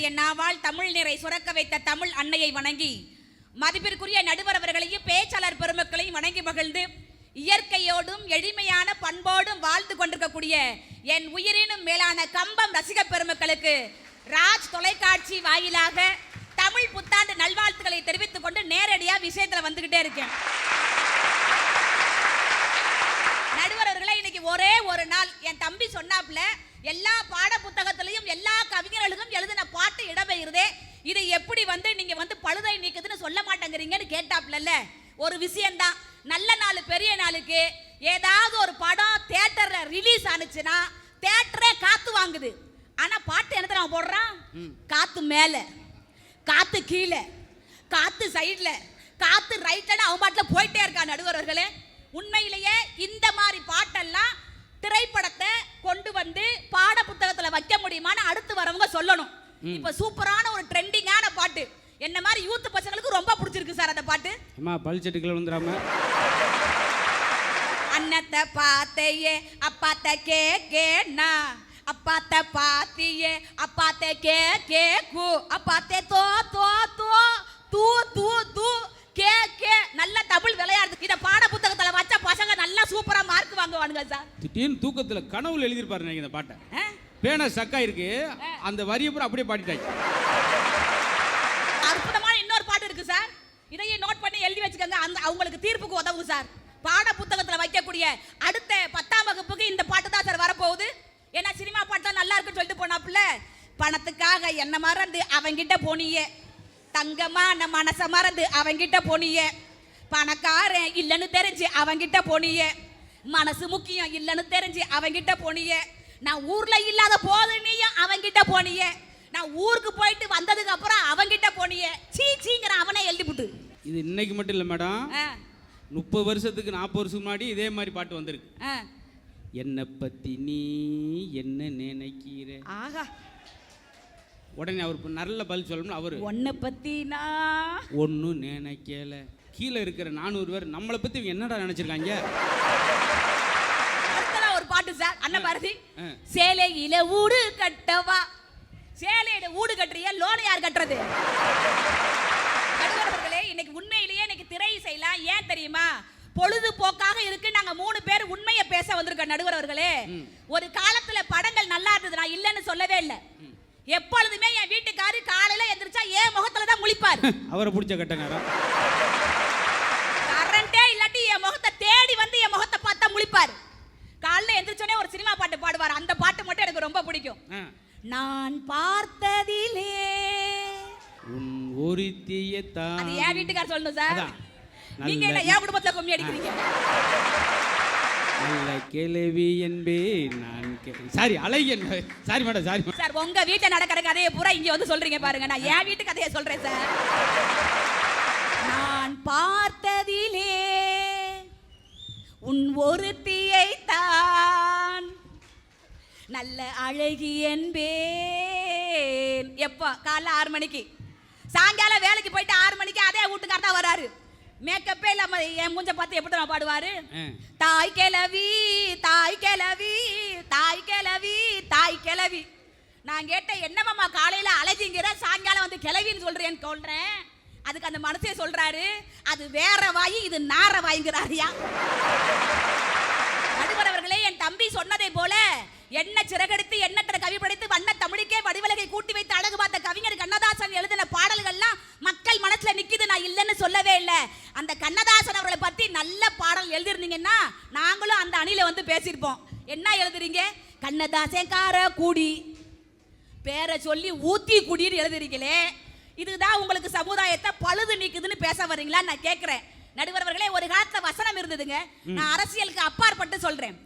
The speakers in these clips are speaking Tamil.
இன்றைய நாவால் தமிழ் நிறை சுரக்க வைத்த தமிழ் அன்னையை வணங்கி மதிப்பிற்குரிய நடுவர் அவர்களையும் பேச்சாளர் பெருமக்களையும் வணங்கி மகிழ்ந்து இயற்கையோடும் எளிமையான பண்போடும் வாழ்ந்து கொண்டிருக்கக்கூடிய என் உயிரினும் மேலான கம்பம் ரசிக பெருமக்களுக்கு ராஜ் தொலைக்காட்சி வாயிலாக தமிழ் புத்தாண்டு நல்வாழ்த்துக்களை தெரிவித்துக் கொண்டு நேரடியா விஷயத்துல வந்துகிட்டே இருக்கேன். நடுவர் இன்னைக்கு ஒரே ஒரு நாள். என் தம்பி சொன்னாப்ல எல்லா பாட புத்தகத்திலையும் எல்லா கவிஞர்களுக்கும் எழுதின பாட்டு இடம்பெறுதே இது எப்படி வந்து நீங்க வந்து பழுதை நீக்குதுன்னு சொல்ல மாட்டேங்கிறீங்கன்னு கேட்டாப்ல ஒரு விஷயம்தான். நல்ல நாள் பெரிய நாளுக்கு ஏதாவது ஒரு படம் தியேட்டர்ல ரிலீஸ் ஆனுச்சுன்னா தியேட்டரே காத்து வாங்குது. ஆனா பாட்டு என்ன தெரியுமா போடுறான்? காத்து மேல காத்து கீழே காத்து சைடுல காத்து ரைட்ல அவன் பாட்டுல போயிட்டே இருக்கான் நடுவர் அவர்களே உண்மையிலேயே இந்த மாதிரி பாட்டெல்லாம் திரைப்படத்தை கொண்டு வந்து பாட புத்தகத்துல வைக்க முடியுமான்னு அடுத்து வரவங்க சொல்லணும். இப்ப சூப்பரான ஒரு ட்ரெண்டிங்கான பாட்டு. என்ன மாதிரி யூத் பசங்களுக்கு ரொம்ப பிடிச்சிருக்கு சார் அந்த பாட்டு. அம்மா பல் செட்டுக்குள்ள வந்துடாம அன்னத்தை பார்த்தையே அப்பாத்த கே கேனா அப்பாத்த பாத்தியே அப்பாத்த கே கே. கு அப்பாத்தே தோ தோ தோ. தூ தூ தூ. கே கே நல்ல தமிழ் விளையாடுது. இத பாட நல்லா சூப்பரா மார்க் வாங்குவானுங்க சார். திடீர்னு தூக்கத்துல கனவுல எழுதியிருப்பாரு நினைக்கிறேன் இந்த பாட்டை? பேனா சக்கா இருக்கு அந்த வரியை பூரா அப்படியே பாடிட்டாச்சு. அற்புதமான இன்னொரு பாட்டு இருக்கு சார். இதையும் நோட் பண்ணி எழுதி வச்சுக்கோங்க. அந்த அவங்களுக்கு தீர்ப்புக்கு உதவும் சார். பாட புத்தகத்துல வைக்கக்கூடிய அடுத்த பத்தாம் வகுப்புக்கு இந்த பாட்டு தான் சார் வரப்போகுது. ஏன்னா சினிமா பாட்டு தான் நல்லா இருக்குன்னு சொல்லிட்டு போனாப்புல. பணத்துக்காக என்ன மறந்து அவங்கிட்ட போனியே. தங்கமான மனச மறந்து அவங்கிட்ட போனியே. பணக்காரன் இல்லைன்னு தெரிஞ்சு அவங்கிட்ட போனியே. மனசு முக்கியம் இல்லைன்னு தெரிஞ்சு அவங்கிட்ட போனியே. நான் ஊர்ல இல்லாத போது நீயும் அவங்கிட்ட போனியே. நான் ஊருக்கு போயிட்டு வந்ததுக்கு அப்புறம் அவங்கிட்ட போனியே. சீ சீங்கிற அவனே எழுதிப்புட்டு இது இன்னைக்கு மட்டும் இல்லை மேடம். முப்பது வருஷத்துக்கு நாற்பது வருஷத்துக்கு முன்னாடி இதே மாதிரி பாட்டு வந்திருக்கு. என்னை பத்தி நீ என்ன நினைக்கிற? ஆகா. உடனே அவர் நல்ல பதில் சொல்லணும் அவரு. உன்னை பத்தி நான் ஒன்றும் நினைக்கல. கீழே இருக்கிற நானூறு பேர் நம்மளை பத்தி இவங்க என்னடா நினைச்சிருக்காங்க? அடுத்ததா ஒரு பாட்டு சார் அண்ணன் பாரதி. சேலையில ஊடு கட்டவா? சேலையில ஊடு கட்டுறிய லோன் யார் கட்டுறது? நடுவர்களே இன்னைக்கு உண்மையிலேயே இன்னைக்கு திரை செய்யலாம் ஏன் தெரியுமா? பொழுதுபோக்காக இருக்கு நாங்க மூணு பேர் உண்மையை பேச வந்திருக்கோம் நடுவர் அவர்களே ஒரு காலத்துல படங்கள் நல்லா இருந்தது நான் இல்லைன்னு சொல்லவே இல்லை. எப்பொழுதுமே என் வீட்டுக்காரு காலையில எந்திரிச்சா என் முகத்துல தான் முழிப்பாரு? அவரை பிடிச்ச கட்ட நேரம். கரண்டே இல்லாட்டி என் முகத்தை தேடி வந்து என் முகத்தை பார்த்தா முழிப்பாரு. காலைல எந்திரிச்சோனே ஒரு சினிமா பாட்டு பாடுவார். அந்த பாட்டு மட்டும் எனக்கு ரொம்ப பிடிக்கும். நான் பார்த்ததிலே உன் ஒருத்திய அது என் வீட்டுக்கார் சொல்லணும் சார். நீங்க என்ன என் குடும்பத்துல கும்மி அடிக்கிறீங்க? நல்ல கேள்வி என்பே நான் சாரி அழகன் sorry madam sorry madam sir உங்க வீட்டில் நடக்கிற கதையை பூரா இங்க வந்து சொல்றீங்க பாருங்க. நான் என் வீட்டு கதையை சொல்றேன் சார். நான் பார்த்ததிலே உன் ஒருத்தியை தான் நல்ல அழகி என்பேன். எப்போ காலைல ஆறு மணிக்கு. சாயங்காலம் வேலைக்கு போயிட்டு ஆறு மணிக்கு அதே வீட்டுக்கார தான் வராரு. மேக்கப்பே இல்லாம என் மூஞ்ச பார்த்து எப்படி நான் பாடுவாரு. தாய் கிளவி தாய் கிளவி தாய் கிளவி தாய் கிளவி நான் கேட்டேன் என்னமாம்மா காலையில அழகிங்கிற சாயங்காலம் வந்து கிளவின்னு சொல்றேன்னு சொல்றேன் அதுக்கு அந்த மனசே சொல்றாரு அது வேற வாயி இது நார வாய்ங்கிறாரியா நடுவர் அவர்களே என் தம்பி சொன்னதை போல என்ன சிறகடித்து எண்ணற்ற கவி படைத்து வண்ண தமிழுக்கே வடிவலகை கூட்டி வைத்து அழகு பார்த்த கவிஞர் கண்ணதாசன் எழுதின பாடல்கள்லாம் மக்கள் மனசுல நிக்குது நான் இல்லைன்னு சொல்லவே இல்லை. அந்த கண்ணதாசன் அவர்களை பத்தி நல்ல பாடல் எழுதிருந்தீங்கன்னா நாங்களும் அந்த அணில வந்து பேசியிருப்போம். என்ன எழுதுறீங்க? கண்ணதாசன் கார கூடி. பேரை சொல்லி ஊத்தி குடின்னு எழுதுறீங்களே. இதுதான் உங்களுக்கு சமுதாயத்தை பழுது நீக்குதுன்னு பேச வர்றீங்களா நான் கேட்கிறேன் நடுவர் அவர்களே ஒரு காலத்துல வசனம் இருந்ததுங்க. நான் அரசியலுக்கு அப்பாற்பட்டு சொல்றேன்.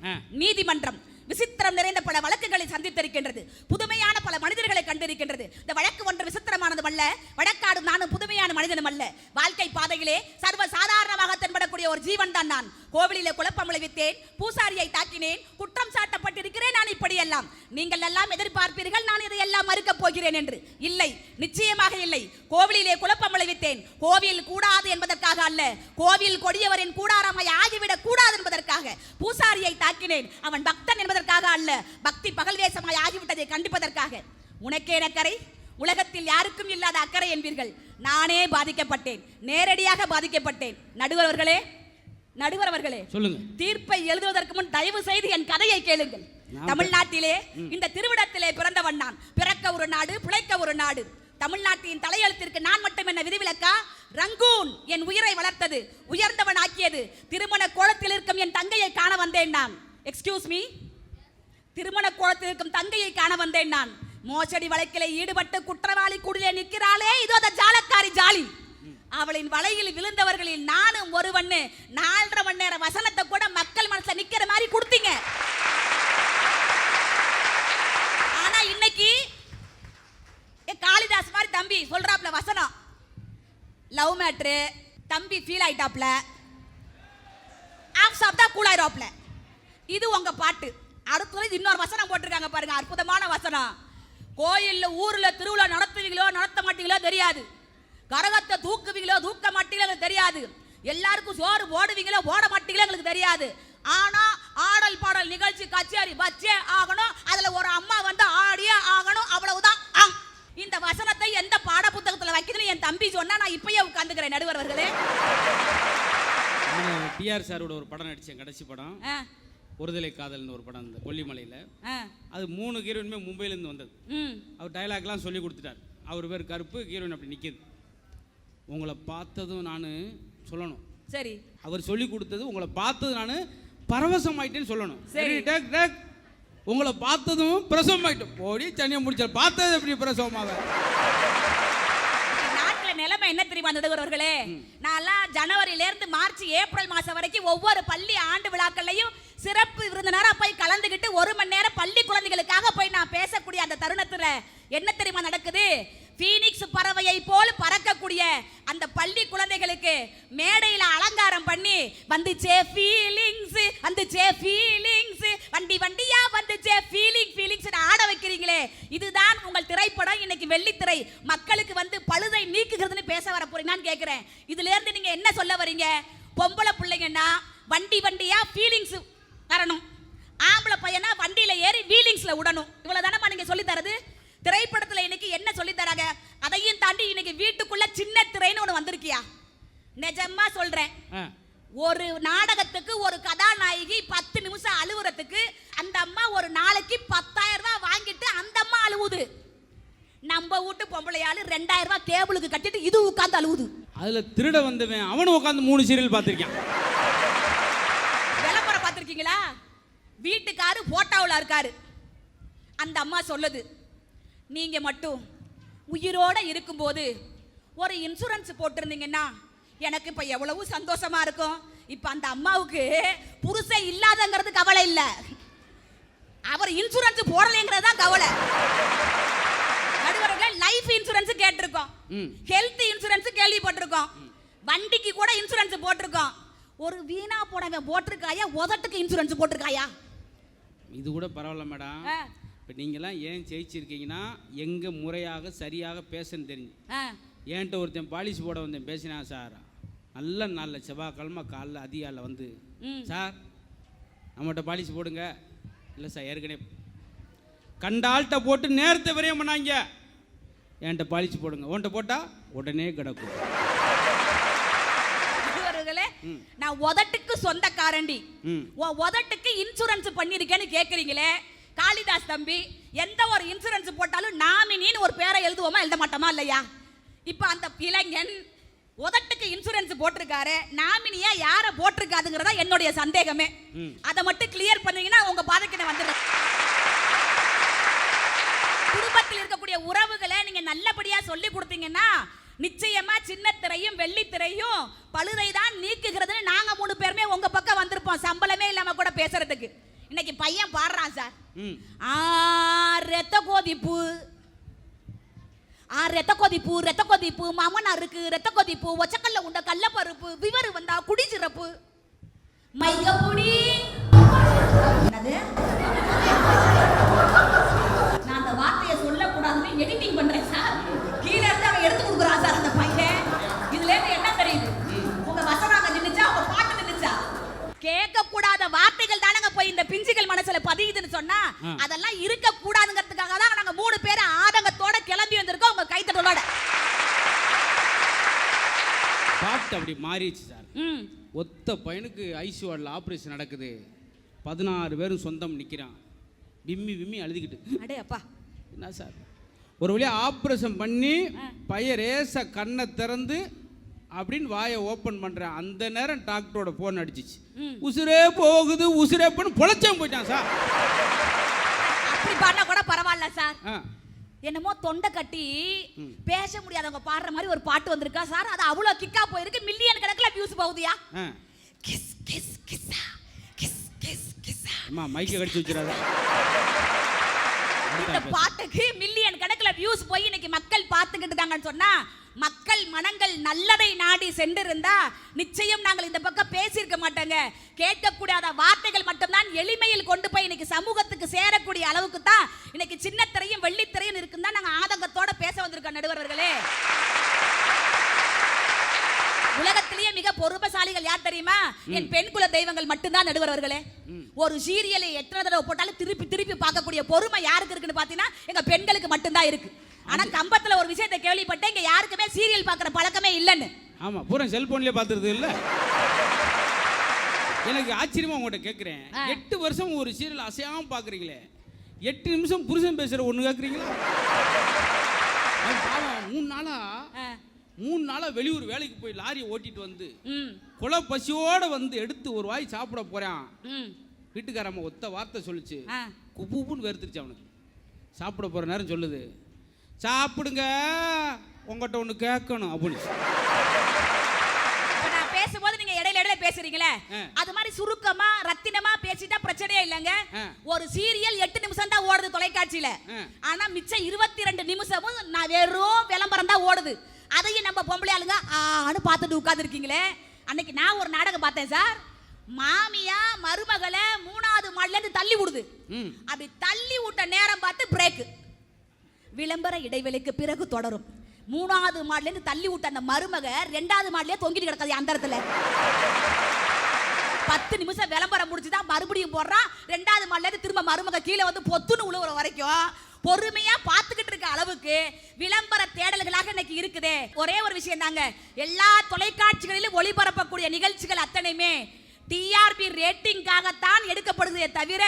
நீதிமன்றம். விசித்திரம் நிறைந்த பல வழக்குகளை சந்தித்திருக்கின்றது. புதுமையான பல மனிதர்களை கண்டிருக்கின்றது இந்த வழக்கு ஒன்று விசித்திரமானதும் அல்ல வழக்காடும் நானும் புதுமையான மனிதனும் அல்ல வாழ்க்கை பாதையிலே சர்வ சாதாரணமாக தென்படக்கூடிய ஒரு ஜீவன் தான் நான் கோவிலிலே குழப்பம் விளைவித்தேன் பூசாரியை தாக்கினேன் குற்றம் சாட்டப்பட்டிருக்கிறேன் நான் இப்படியெல்லாம். நீங்கள் எல்லாம் எதிர்பார்ப்பீர்கள் நான் இதையெல்லாம் மறுக்கப் போகிறேன் என்று. இல்லை நிச்சயமாக இல்லை. கோவிலிலே குழப்பம் விளைவித்தேன். கோவில் கூடாது என்பதற்காக அல்ல. கோவில் கொடியவரின் கூடாரமாய் ஆகிவிடக் கூடாது என்பதற்காக பூசாரியை தாக்கினேன். அவன் பக்தன் என்பதற்காக அல்ல. பக்தி பகல் வேசமாய் ஆகிவிட்டதை கண்டிப்பதற்காக. உனக்கே அக்கறை உலகத்தில் யாருக்கும் இல்லாத அக்கறை என்பீர்கள். நானே பாதிக்கப்பட்டேன். நேரடியாக பாதிக்கப்பட்டேன். நடுவர்களே நடுவர் அவர்களே சொல்லுங்க. தீர்ப்பை எழுதுவதற்கு முன் தயவு செய்து என் கதையை கேளுங்கள். தமிழ்நாட்டிலே இந்த திருவிடத்திலே பிறந்தவன் நான். பிறக்க ஒரு நாடு பிழைக்க ஒரு நாடு. தமிழ்நாட்டின் தலையெழுத்திற்கு நான் மட்டும் என்ன விதிவிலக்கா? ரங்கூன் என் உயிரை வளர்த்தது உயர்ந்தவன் ஆக்கியது. திருமண கோலத்தில் இருக்கும் என் தங்கையை காண வந்தேன் நான். எக்ஸ்கியூஸ் மீ திருமண கோலத்தில் இருக்கும் தங்கையை காண வந்தேன் நான். மோசடி வழக்கிலே ஈடுபட்டு குற்றவாளி குடிலே நிற்கிறாளே இதோ அந்த ஜாலக்காரி ஜாலி. அவளின் வலையில் விழுந்தவர்களில் நானும் ஒருவன்னு நாலரை மணி நேர வசனத்தை கூட மக்கள் மனசுல நிக்கிற மாதிரி கொடுத்தீங்க. ஆனா இன்னைக்கு காளிதாஸ் மாதிரி தம்பி சொல்றாப்ல வசனம். லவ் மேட்ரு தம்பி ஃபீல் ஆயிட்டாப்ல. ஆஃப் சாப்பிட்டா கூலாயிராப்ல இது உங்க பாட்டு. அடுத்தது இன்னொரு வசனம் போட்டிருக்காங்க பாருங்க அற்புதமான வசனம். கோயில்ல ஊர்ல திருவிழா நடத்துவீங்களோ நடத்த மாட்டீங்களோ தெரியாது. கரகத்தை தூக்குவீங்களோ தூக்க மாட்டீங்களோ எங்களுக்கு தெரியாது. எல்லாருக்கும் சோறு போடுவீங்களோ போட மாட்டீங்களோ எங்களுக்கு தெரியாது. ஆனா ஆடல் பாடல் நிகழ்ச்சி கச்சேரி வச்சே ஆகணும். அதுல ஒரு அம்மா வந்து ஆடியே ஆகணும். அவ்வளவுதான். இந்த வசனத்தை எந்த பாட புத்தகத்துல வைக்குதுன்னு என் தம்பி சொன்னா நான் இப்பயே உட்காந்துக்கிறேன் நடுவர் அவர்களே. டிஆர் சாரோட ஒரு படம் நடித்தேன் கடைசி படம். ஒருதலை காதல்னு ஒரு படம் இந்த கொல்லிமலையில். அது மூணு ஹீரோயினுமே மும்பையிலேருந்து வந்தது. அவர் டைலாக்லாம் சொல்லி கொடுத்துட்டார். அவர் பேர் கருப்பு ஹீரோயின் அப்படி நிற்கிது உங்களை பார்த்ததும் நான் சொல்லணும். சரி. அவர் சொல்லி கொடுத்தது உங்களை பார்த்தது நான் பரவசம் ஆயிட்டேன்னு சொல்லணும். சரி. டேக் டேக் உங்களை பார்த்ததும் பிரசவம் ஆயிட்டோம் போடி தனியாக முடிச்சார். பார்த்தது எப்படி பிரசவமாக நிலைமை என்ன தெரியுமா நடுவர்களே? நான்லாம் ஜனவரியில இருந்து மார்ச் ஏப்ரல் மாசம் வரைக்கும் ஒவ்வொரு பள்ளி ஆண்டு விழாக்கள்லையும் சிறப்பு விருந்தினரா போய் கலந்துக்கிட்டு ஒரு மணி நேரம் பள்ளி குழந்தைகளுக்காக போய் நான் பேசக்கூடிய அந்த தருணத்துல என்ன தெரியுமா நடக்குது? ஃபீனிக்ஸ் பறவையை போல் பறக்கக்கூடிய அந்த பள்ளி குழந்தைகளுக்கு மேடையில் அலங்காரம் பண்ணி வந்துச்சே ஃபீலிங்ஸ் வந்துச்சே ஃபீலிங்ஸ் வண்டி வண்டியா வந்துச்சே ஃபீலிங் ஃபீலிங்ஸ் ஆட வைக்கிறீங்களே இதுதான் உங்கள் திரைப்படம். இன்னைக்கு வெள்ளித்திரை. மக்களுக்கு வந்து பழுதை நீக்குகிறதுன்னு பேச வர போறீங்கன்னு கேட்குறேன் இதுலேருந்து நீங்கள் என்ன சொல்ல வரீங்க? பொம்பளை பிள்ளைங்கன்னா வண்டி வண்டியா ஃபீலிங்ஸ் வரணும். ஆம்பளை பையனா வண்டியில் ஏறி ஃபீலிங்ஸில் விடணும் இவ்வளோ தானம்மா நீங்கள் சொல்லி தரது திரைப்படத்துல இன்னைக்கு என்ன சொல்லி தராங்க? அதையும் தாண்டி இன்னைக்கு வீட்டுக்குள்ள சின்ன திரைன்னு ஒண்ணு வந்திருக்கியா? நிஜமா சொல்றேன். ஒரு நாடகத்துக்கு ஒரு கதாநாயகி பத்து நிமிஷம் அழுவுறதுக்கு அந்த அம்மா ஒரு நாளைக்கு பத்தாயிரம் ரூபாய் வாங்கிட்டு அந்த அம்மா அழுவுது. நம்ம வீட்டு பொம்பளையாளு ரெண்டாயிரம் ரூபாய் கேபிளுக்கு கட்டிட்டு இது உட்கார்ந்து அழுவுது. அதில் திருட வந்தவன் அவனும் உட்காந்து மூணு சீரியல் பார்த்துருக்கான். விளம்பரம் பார்த்துருக்கீங்களா? வீட்டுக்காரு போட்டோவில் இருக்காரு. அந்த அம்மா சொல்லுது நீங்க மட்டும் உயிரோட இருக்கும்போது ஒரு இன்சூரன்ஸ் போட்டிருந்தீங்கன்னா எனக்கு இப்ப எவ்வளவு சந்தோஷமா இருக்கும். இப்ப அந்த அம்மாவுக்கு புருஷன் இல்லாதங்கிறது கவலை இல்ல. அவர் இன்சூரன்ஸ் போடலைங்கிறது தான் கவலை. நடுவர்கள் லைஃப் இன்சூரன்ஸ் கேட்டிருக்கோம். ஹெல்த் இன்சூரன்ஸ் கேள்விப்பட்டிருக்கோம். வண்டிக்கு கூட இன்சூரன்ஸ் போட்டிருக்கோம். ஒரு வீணா போனவன் போட்டிருக்காயா? உதட்டுக்கு இன்சூரன்ஸ் போட்டிருக்காயா? இது கூட பரவாயில்ல மேடம். இப்போ நீங்களாம் ஏன் ஜெயிச்சிருக்கீங்கன்னா எங்கே முறையாக சரியாக பேசன்னு தெரிஞ்சு. ஆ, என்கிட்ட ஒருத்தன் பாலிஷ் போட வந்தேன் பேசினா சார் நல்ல நாளில் செவ்வாய்க்கிழமை காலைல அதிகாலைல வந்து. சார் நம்மகிட்ட பாலிஷ் போடுங்க. இல்லை சார் ஏற்கனவே கண்ட ஆள்கிட்ட போட்டு நேரத்தை வரையும் பண்ணாங்க. என்கிட்ட பாலிஷ் போடுங்க. உன்கிட்ட போட்டால் உடனே கிடக்கும். நான் உதட்டுக்கு சொந்தக்காரண்டி. உதட்டுக்கு இன்சூரன்ஸ் பண்ணிருக்கேன்னு கேக்குறீங்களே காளிதாஸ் தம்பி எந்த ஒரு இன்சூரன்ஸ் போட்டாலும் நாமினின்னு ஒரு பேரை எழுதுவோமா எழுத மாட்டோமா இல்லையா? இப்போ அந்த இளைஞன் உதட்டுக்கு இன்சூரன்ஸ் போட்டிருக்காரு நாமினியா யாரை போட்டிருக்காதுங்கிறதா என்னுடைய சந்தேகமே. அதை மட்டும் கிளியர் பண்ணீங்கன்னா உங்க பாதைக்கு நான் வந்துடுறேன் குடும்பத்தில் இருக்கக்கூடிய உறவுகளை நீங்க நல்லபடியா சொல்லி கொடுத்தீங்கன்னா நிச்சயமா சின்ன திரையும் வெள்ளித்திரையும் பழுதை தான் நீக்குகிறதுன்னு நாங்க மூணு பேருமே உங்க பக்கம் வந்திருப்போம். சம்பளமே இல்லாம கூட பேசுறதுக்கு. இன்னைக்கு பையன் பாடுறான் சார். ஆ ரத்த கொதிப்பு. ஆ ரத்த கொதிப்பு ரத்த கொதிப்பு. மாமனாருக்கு ரத்த கொதிப்பு. ஒச்சக்கல்ல உண்ட கள்ளப்பருப்பு. விவரு வந்தா குடி சிறப்பு மைக்கப்புடி என்னது? நான் அந்த வார்த்தையை சொல்லக்கூடாதுன்னு எடிட்டிங் பண்றேன் சார் கீழே இருந்து அவன் எடுத்து கொடுக்குறான் சார் அந்த பையன். இதுல இருந்து என்ன தெரியுது? உங்க வசனம் அங்க நின்னுச்சா? உங்க பாட்டு நின்னுச்சா? கேட்க கூடாத வார்த்தைகள் போய் இந்த பிஞ்சுகள் மனசுல பதியுதுன்னு சொன்னா அதெல்லாம் இருக்க கூடாதுங்கிறதுக்காக தான் நாங்க மூணு பேர் ஆதங்கத்தோட கிளம்பி வந்திருக்கோம் உங்க கைத்தட்டலோட. அப்படி மாறிடுச்சு சார். ஒத்த பையனுக்கு ஐசி வார்டில் ஆப்ரேஷன் நடக்குது. பதினாறு பேரும் சொந்தம் நிற்கிறான் விம்மி விம்மி அழுதுகிட்டு. அடே அப்பா. என்ன சார்? ஒரு வழியாக ஆப்ரேஷன் பண்ணி பையன் ரேச கண்ணை திறந்து அப்படின்னு வாயை ஓப்பன் பண்ணுறேன் அந்த நேரம் டாக்டரோட ஃபோன் அடிச்சிச்சு. உசுரே போகுது உசுரே போன்னு பொழைச்சேன் போயிட்டான் சார். அப்படி பாடினா கூட பரவாயில்ல சார். என்னமோ தொண்டை கட்டி பேச முடியாதவங்க பாடுற மாதிரி ஒரு பாட்டு வந்திருக்கா சார். அது அவ்வளோ கிக்கா போயிருக்கு. மில்லியன் கணக்கில் வியூஸ் போகுதியா? கிஸ் கிஸ் கிஸ்ஸா? கிஸ் கிஸ் கிஸ்ஸா? அம்மா மைக்கை கடிச்சு வச்சிடாத. இந்த பாட்டுக்கு மில்லியன் கணக்கில் வியூஸ் போய் இன்னைக்கு மக்கள் பார்த்துக்கிட்டு இருக்காங்கன்னு சொன்னா மக்கள் மனங்கள் நல்லதை நாடி சென்றிருந்தா நிச்சயம் நாங்கள் இந்த பக்கம் பேசியிருக்க மாட்டோங்க. கேட்கக்கூடாத வார்த்தைகள் மட்டும்தான் எளிமையில் கொண்டு போய் இன்னைக்கு சமூகத்துக்கு சேரக்கூடிய அளவுக்கு தான் இன்னைக்கு சின்ன திரையும் வெள்ளித்திரையும் இருக்குன்னு தான் நாங்கள் ஆதங்கத்தோட பேச வந்திருக்கோம் நடுவர்களே உலகத்திலேயே மிக பொறுமைசாலிகள் யார் தெரியுமா? என் பெண் குல தெய்வங்கள் மட்டும்தான் நடுவர்களே ஒரு சீரியலை எத்தனை தடவை போட்டாலும் திருப்பி திருப்பி பார்க்கக்கூடிய பொறுமை யாருக்கு இருக்குன்னு பார்த்தீங்கன்னா எங்க பெண்களுக்கு மட்டும்தான் இருக்கு. ஆனா கம்பத்துல ஒரு விஷயத்தை கேள்விப்பட்டேன் இங்க யாருக்குமே சீரியல் பார்க்குற பழக்கமே இல்லைன்னு. ஆமாம் பூரா செல்போன்லேயே பார்த்துருது இல்லை? எனக்கு ஆச்சரியமா உங்கள்கிட்ட கேட்குறேன். எட்டு வருஷம் ஒரு சீரியல் அசையாமல் பார்க்குறீங்களே? எட்டு நிமிஷம் புருஷன் கேட்குறீங்களா அவன் பாவம் மூணு நாளா மூணு நாளா வெளியூர் வேலைக்கு போய் லாரியை ஓட்டிட்டு வந்து குல பசியோட வந்து எடுத்து ஒரு வாய் சாப்பிட போறான். வீட்டுக்காரம்மா ஒத்த வார்த்தை சொல்லுச்சு. குப்புன்னு வேர்த்துருச்சு அவனுக்கு. சாப்பிட போற நேரம் சொல்லுது. சாப்பிடுங்க. உங்கள்கிட்ட ஒன்று கேட்கணும் அப்படின்னு நான் பேசும்போது நீங்க இடையில இடையில பேசுறீங்களே. அது மாதிரி சுருக்கமா ரத்தினமா பேசிட்டா பிரச்சனையே இல்லைங்க. ஒரு சீரியல் எட்டு நிமிஷம் தான் ஓடுது தொலைக்காட்சியில. ஆனா மிச்சம் இருபத்தி ரெண்டு நிமிஷமும் நான் வெறும் விளம்பரம் தான் ஓடுது. அதையும் நம்ம பொம்பளை ஆளுங்க ஆன்னு பார்த்துட்டு உட்காந்துருக்கீங்களே அன்னைக்கு நான் ஒரு நாடகம் பார்த்தேன் சார். மாமியா மருமகளை மூணாவது மாடில இருந்து தள்ளி விடுது. அப்படி தள்ளி விட்ட நேரம் பார்த்து பிரேக் விளம்பர இடைவெளிக்கு பிறகு தொடரும். மூணாவது மாடிலேருந்து தள்ளி விட்ட அந்த மருமக ரெண்டாவது மாடிலே தொங்கிட்டு கிடக்குது அந்த இடத்துல. பத்து நிமிஷம் விளம்பரம் முடிச்சுதான் மறுபடியும் போடுறான் ரெண்டாவது மாடிலேருந்து திரும்ப மருமக கீழே வந்து பொத்துன்னு உழுவுற வரைக்கும் பொறுமையா பார்த்துக்கிட்டு இருக்க அளவுக்கு விளம்பர தேடல்களாக இன்னைக்கு இருக்குதே. ஒரே ஒரு விஷயம் தாங்க எல்லா தொலைக்காட்சிகளிலும் ஒளிபரப்பக்கூடிய நிகழ்ச்சிகள் அத்தனையுமே டிஆர்பி ரேட்டிங்காகத்தான் எடுக்கப்படுகிறதே தவிர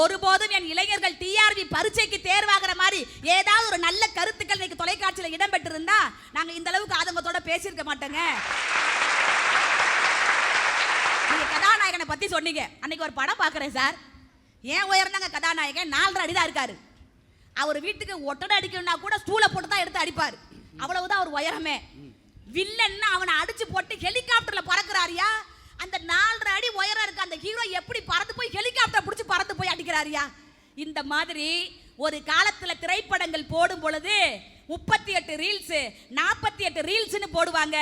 ஒருபோதும் என் இளைஞர்கள் டிஆர்பி பரீட்சைக்கு தேர்வாகிற மாதிரி ஏதாவது ஒரு நல்ல கருத்துக்கள் இன்னைக்கு தொலைக்காட்சியில் இடம்பெற்றிருந்தா நாங்கள் இந்த அளவுக்கு ஆதங்கத்தோட பேசியிருக்க மாட்டோங்க. நீங்கள் கதாநாயகனை பற்றி சொன்னீங்க. அன்னைக்கு ஒரு படம் பார்க்குறேன் சார். ஏன் உயர்ந்தாங்க கதாநாயகன் நாலரை அடி தான் இருக்காரு. அவர் வீட்டுக்கு ஒட்டடை அடிக்கணும்னா கூட ஸ்டூலை போட்டு தான் எடுத்து அடிப்பார். அவ்வளவுதான் அவர் உயரமே. வில்லன்னா அவனை அடிச்சு போட்டு ஹெலிகாப்டர்ல பறக்குறாரியா? அந்த நாலரை அடி உயரம் இருக்க அந்த ஹீரோ எப்படி பறந்து போய் ஹெலிகாப்டர் பிடிச்சி பறந்து போய் அடிக்கிறாரியா? இந்த மாதிரி ஒரு காலத்தில் திரைப்படங்கள் போடும் பொழுது முப்பத்தி எட்டு ரீல்ஸ் நாற்பத்தி எட்டு ரீல்ஸ்னு போடுவாங்க.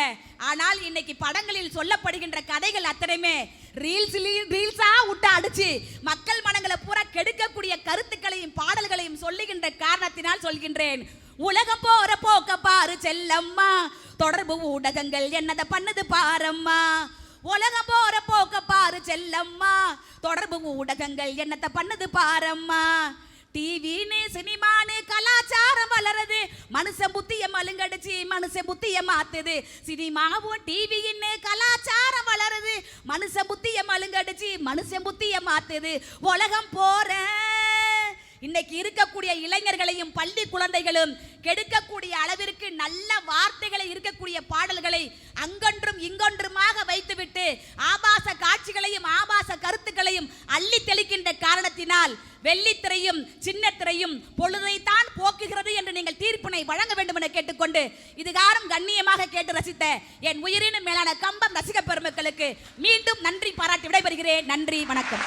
ஆனால் இன்னைக்கு படங்களில் சொல்லப்படுகின்ற கதைகள் அத்தனையுமே ரீல்ஸ் ரீல்ஸா விட்டு அடிச்சு மக்கள் மனங்களை பூரா கெடுக்கக்கூடிய கருத்துக்களையும் பாடல்களையும் சொல்லுகின்ற காரணத்தினால் சொல்கின்றேன். உலகம் போற போக்க பாரு செல்லம்மா. தொடர்பு ஊடகங்கள் என்னதை பண்ணுது பாரம்மா. உலகம் போற போக்க பாரு செல்லம்மா. தொடர்பு ஊடகங்கள் என்னத்தை பண்ணுது பாரம்மா. டிவின்னு சினிமான்னு கலாச்சாரம் வளருது. மனுஷன் புத்திய மலுங்கடிச்சு மனுஷன் புத்திய மாத்துது. சினிமாவும் டிவின்னு கலாச்சாரம் வளருது. மனுஷன் புத்திய மலுங்கடிச்சு மனுஷன் புத்திய மாத்துது. உலகம் போற. இன்னைக்கு இருக்கக்கூடிய இளைஞர்களையும் பள்ளி குழந்தைகளும் கெடுக்கக்கூடிய அளவிற்கு நல்ல வார்த்தைகளை இருக்கக்கூடிய பாடல்களை அங்கொன்றும் இங்கொன்றுமாக வைத்துவிட்டு ஆபாச காட்சிகளையும் ஆபாச கருத்துக்களையும் அள்ளி தெளிக்கின்ற காரணத்தினால் வெள்ளித்திரையும் சின்னத்திரையும் பொழுதைத்தான் போக்குகிறது என்று நீங்கள் தீர்ப்பினை வழங்க வேண்டும் என கேட்டுக்கொண்டு இதுகாரம் கண்ணியமாக கேட்டு ரசித்த என் உயிரினும் மேலான கம்பம் ரசிக பெருமக்களுக்கு மீண்டும் நன்றி பாராட்டி விடைபெறுகிறேன். நன்றி வணக்கம்.